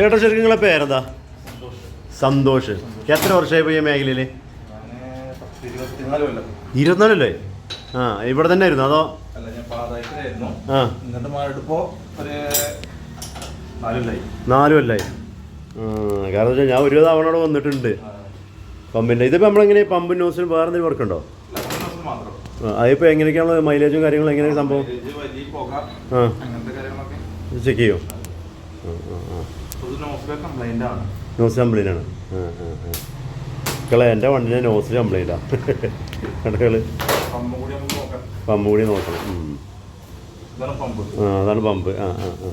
ഏട്ടാ ശരിക്കും നിങ്ങളെ പേരെന്താ? സന്തോഷ്. എത്ര വർഷമായി പോയി മേഖലയിൽ ഇരുപത്തിനാലല്ലേ ആ ഇവിടെ തന്നെ ആയിരുന്നു അതോ? നാല് കൊല്ലായി. കാരണം വെച്ചാൽ ഞാൻ ഒരു തവണ അവിടെ വന്നിട്ടുണ്ട്. പമ്പിന്റെ ഇതിപ്പോൾ നമ്മളെങ്ങനെ പമ്പ് ന്യൂസിന് വേറെ എന്തെങ്കിലും വർക്കുണ്ടോ? അതിപ്പോൾ എങ്ങനെയൊക്കെയാണ് മൈലേജും കാര്യങ്ങളും എങ്ങനെയാണ് സംഭവം? ആ. ചെക്ക് ചെയ്യോ? ആ ആ ആ. നോസ് കംപ്ലൈന്റ് ആണ്. മക്കളെ എന്റെ വണ്ടിന്റെ നോസിൽ കംപ്ലൈന്റാണ് കടകൾ പമ്പ് കൂടി നോക്കണം. ആ അതാണ് പമ്പ്. ആ ആ ആ.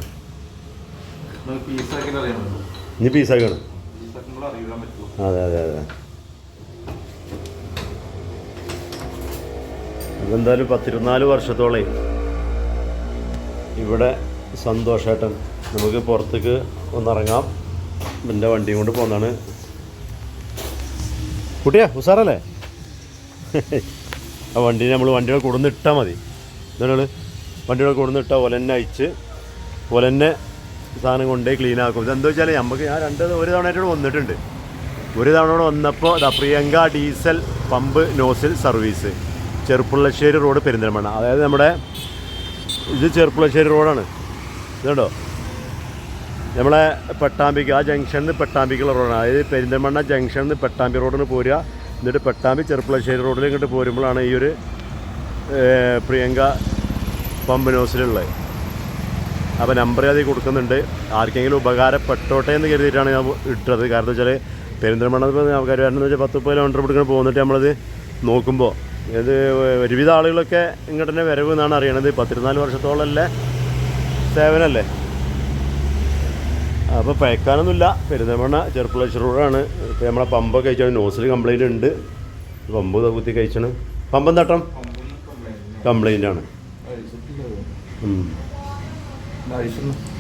ഇനി പീസാക്കണം അതെ അതെ അതെ. അതെന്തായാലും പത്തിരുന്നാൽ വർഷത്തോളം ഇവിടെ സന്തോഷേട്ടൻ നമുക്ക് പുറത്തേക്ക് ഒന്നിറങ്ങാം. എന്റെ വണ്ടിയും കൊണ്ട് പോകുന്നതാണ്. കുട്ടിയാ ഉസാറല്ലേ? ആ വണ്ടി നമ്മൾ വണ്ടിയുടെ കൊടുന്ന് ഇട്ടാൽ മതി. എന്താണ് വണ്ടിയുടെ കൊടുന്ന് ഇട്ടാൽ ഒലന്നെ അയച്ച് ഒലന്നെ സാധനം കൊണ്ടേ ക്ലീൻ ആക്കും. എന്താ വെച്ചാൽ നമുക്ക് ഞാൻ രണ്ട് ഒരു തവണയായിട്ട് വന്നിട്ടുണ്ട്. ഒരു തവണ കൂടെ വന്നപ്പോൾ ദാ Priyanka diesel pump nozzle service. Cherpulassery road Perinthalmanna. അതായത് നമ്മുടെ ഇത് ചെറുപ്പുള്ളശ്ശേരി റോഡാണ്. ഇതുണ്ടോ? നമ്മളെ പെട്ടാമ്പിക്ക് ആ ജംഗ്ഷനിൽ നിന്ന് പെട്ടാമ്പിക്കുള്ള റോഡാണ് അതായത് പെരിന്തൽമണ്ണ ജംഗ്ഷനിൽ നിന്ന് പെട്ടാമ്പി റോഡിന് പോരുക. എന്നിട്ട് പെട്ടാമ്പി ചെറുപ്പളശ്ശേരി റോഡിൽ ഇങ്ങോട്ട് പോരുമ്പോഴാണ് ഈ ഒരു പ്രിയങ്ക പമ്പ് നോസിലുള്ളത് അപ്പോൾ നമ്പർ അതിൽ കൊടുക്കുന്നുണ്ട്. ആർക്കെങ്കിലും ഉപകാരപ്പെട്ടോട്ടെ എന്ന് കരുതിയിട്ടാണ് ഞാൻ ഇട്ടത്. കാരണം വെച്ചാൽ പെരിന്തൽമണ്ണ ആൾക്കാർ വരണമെന്ന് വെച്ചാൽ പത്ത് മുപ്പത് കിലോമീറ്റർ പിടിക്കണം പോന്നിട്ട് നമ്മളത് നോക്കുമ്പോൾ ഇത് ഒരുവിധ ആളുകളൊക്കെ ഇങ്ങോട്ട് തന്നെ വരവ് എന്നാണ് അറിയണത്. പത്തിരുന്നാൽ വർഷത്തോളമല്ലേ സേവനല്ലേ അപ്പോൾ പഴക്കാനൊന്നുമില്ല. പെരുന്തൽമണ്ണ ചെറുപ്പളശ്ശി റോഡാണ്. ഇപ്പോൾ നമ്മളെ പമ്പൊക്കെ കഴിച്ചാണ്. നോസിൽ കംപ്ലൈന്റ് ഉണ്ട്. പമ്പ് കുത്തി കഴിച്ചാണ്. പമ്പം തട്ടം കംപ്ലൈന്റ് ആണ്.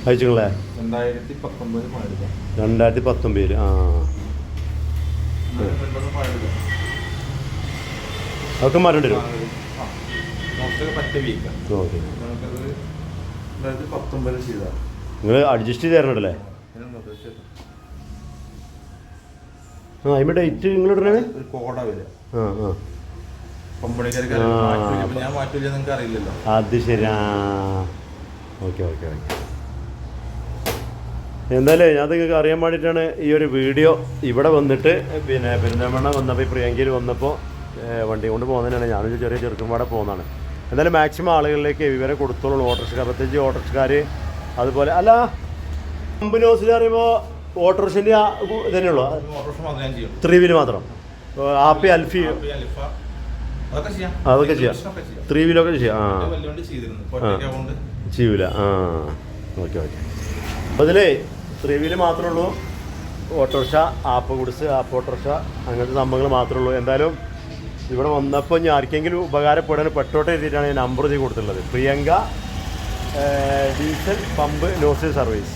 അയച്ചിങ്ങളേ രണ്ടായിരത്തി പത്തൊമ്പതിൽ ആ. അതൊക്കെ മാറേണ്ടി വരും. ഓക്കെ. നിങ്ങൾ അഡ്ജസ്റ്റ് ചെയ്ത് തരണല്ലേ ആ അതിന്റെ ഡേറ്റ് നിങ്ങൾ ഇടണേ ഒരു കോട വരിക ആ ആ. ഞാൻ നിങ്ങൾക്ക് അറിയില്ലല്ലോ. അത് ശരി ആ. Okay okay okay. എന്തായാലും ഞാൻ നിങ്ങൾക്ക് അറിയാൻ വേണ്ടിയിട്ടാണ് ഈ ഒരു വീഡിയോ ഇവിടെ വന്നിട്ട് പിന്നെ പെരുന്തൽമണ്ണ വന്നപ്പോൾ ഈ പ്രിയങ്കയിൽ വന്നപ്പോൾ വണ്ടി കൊണ്ട് പോകുന്നതിനാണ് ഞാനൊരു ചെറിയ ചെറുക്കമ്പാടെ പോകുന്നതാണ്. എന്തായാലും മാക്സിമം ആളുകളിലേക്ക് വിവരം കൊടുത്തോളൂ. ഓട്ടോറിക്ഷക്കാർ പ്രത്യേകിച്ച് ഓട്ടോറിക്ഷക്കാർ അതുപോലെ അല്ല കമ്പനോസിൽ പറയുമ്പോൾ ഓട്ടോറിക്ഷന്റെ തന്നെയുള്ളൂ ത്രീ വീൽ മാത്രം ആപ്പി അൽഫി. അതൊക്കെ ചെയ്യാം. ത്രീ വീലൊക്കെ ചെയ്യാം. ആ. ചെയ്യൂല. ആ. Okay okay. അപ്പോൾ ഇതിലേ ത്രീ വീൽ മാത്രമേ ഉള്ളൂ auto rickshaw app goods app auto rickshaw അങ്ങനത്തെ സംഭവങ്ങൾ മാത്രമേ ഉള്ളൂ എന്തായാലും ഇവിടെ വന്നപ്പോൾ ഞാൻ ആർക്കെങ്കിലും ഉപകാരപ്പെടാൻ പെട്ടോട്ടെ എഴുതിയിട്ടാണ് ഞാൻ നമ്പർ ചെയ്ത് കൊടുത്തിട്ടുള്ളത്. Priyanka diesel pump nozzle service.